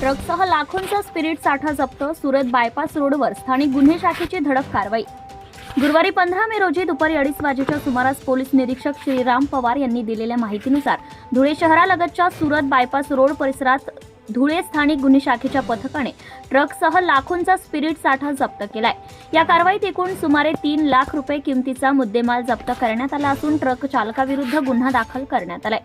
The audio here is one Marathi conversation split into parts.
ट्रकसह लाखोंचा स्पिरिट साठा जप्त सुरत बायपास रोडवर स्थानिक गुन्हे शाखेची धडक कारवाई. गुरुवारी पंधरा मे रोजी दुपारी अडीच वाजेच्या सुमारास पोलीस निरीक्षक श्रीराम पवार यांनी दिलेल्या माहितीनुसार धुळे शहरालगतच्या सुरत बायपास रोड परिसरात धुळे स्थानिक गुन्हे शाखेच्या पथकाने ट्रकसह लाखोंचा स्पिरिट साठा जप्त केलाय. या कारवाईत एकूण सुमारे तीन लाख रुपये किमतीचा मुद्देमाल जप्त करण्यात आला असून ट्रक चालकाविरुद्ध गुन्हा दाखल करण्यात आलाय.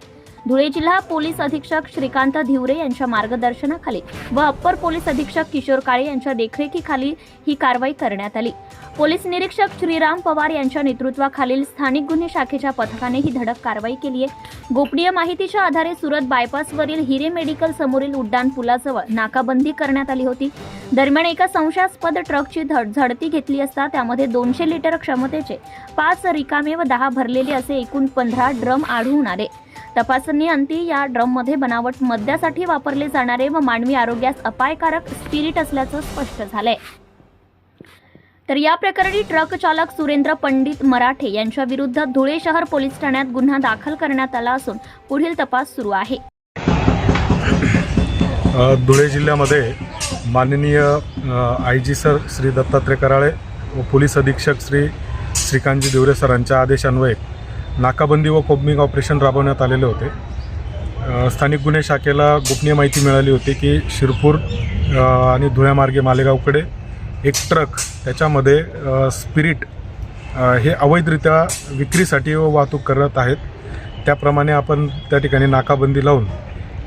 धुळे जिल्हा पोलीस अधीक्षक श्रीकांत धिवरे यांच्या मार्गदर्शनाखाली व अप्पर पोलीस अधीक्षक किशोर काळे यांच्या देखरेखीखाली ही कारवाई करण्यात आली. पोलीस निरीक्षक श्रीराम पवार यांच्या नेतृत्वाखालील स्थानिक गुन्हे शाखेच्या पथकाने ही धडक कारवाई केली आहे. गोपनीय माहितीच्या आधारे सुरत बायपासवरील हिरे मेडिकल समोरील उड्डाण पुलाजवळ नाकाबंदी करण्यात आली होती. दरम्यान एका संशयास्पद ट्रकची धड झडती घेतली असता त्यामध्ये दोनशे लिटर क्षमतेचे पाच रिकामे व दहा भरलेले असे एकूण पंधरा ड्रम आढळून आले. तपासणी अंती या ड्रममध्ये बनावट मद्यासाठी वापरले जाणारे व मानवी आरोग्यास अपायकारक स्पिरिट असल्याचं स्पष्ट झालंय. तर या प्रकरणी ट्रक चालक सुरेंद्र पंडित मराठे यांच्या विरुद्ध धुळे शहर पोलीस ठाण्यात गुन्हा दाखल करण्यात आला असून पुढील तपास सुरू आहे. धुळे जिल्ह्यामध्ये माननीय I G sir Shri Dattatray Karale व पोलीस अधीक्षक श्री श्रीकांतजी देवरे सरांच्या आदेशान्वये नाकाबंदी व कोबिंग ऑपरेशन राबवण्यात आलेले होते. स्थानिक गुन्हे शाखेला गोपनीय माहिती मिळाली होती की शिरपूर आणि धुळ्यामार्गे मालेगावकडे एक ट्रक त्याच्यामध्ये स्पिरिट हे अवैधरित्या विक्रीसाठी व वाहतूक करत आहेत. त्याप्रमाणे आपण त्या ठिकाणी नाकाबंदी लावून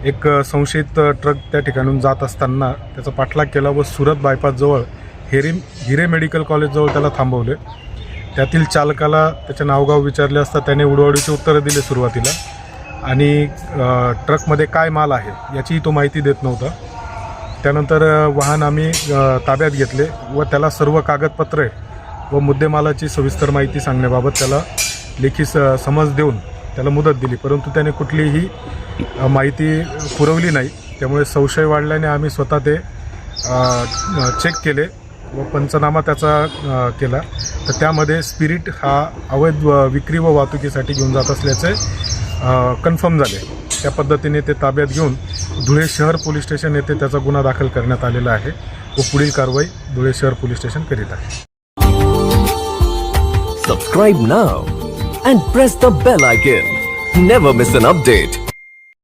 एक संशयित ट्रक त्या ठिकाणून जात असताना त्याचा पाठलाग केला व सुरत बायपासजवळ हेरी हिरे मेडिकल कॉलेजजवळ त्याला थांबवले. त्यातील चालकाला त्याचे नावगाव विचारले असता त्याने उडवाडीची उत्तरं दिली सुरुवातीला. आणि ट्रकमध्ये काय माल आहे याचीही तो माहिती देत नव्हता. त्यानंतर वाहन आम्ही ताब्यात घेतले व त्याला सर्व कागदपत्रे व मुद्देमालाची सविस्तर माहिती सांगण्याबाबत त्याला लेखी स समज देऊन त्याला मुदत दिली. परंतु त्याने कुठलीही माहिती पुरवली नाही. त्यामुळे संशय वाढल्याने आम्ही स्वतः ते चेक केले व पंचनामा त्याचा केला. तर त्यामध्ये स्पिरिट हा अवैध विक्री व वाहतुकीसाठी घेऊन जात असल्याचे कन्फर्म झाले. त्या पद्धतीने ते ताब्यात घेऊन धुळे शहर पोलीस स्टेशन येथे त्याचा गुन्हा दाखल करण्यात आलेला आहे व पुढील कारवाई धुळे शहर पोलीस स्टेशन करीत आहे. Subscribe now and press the bell icon never miss an update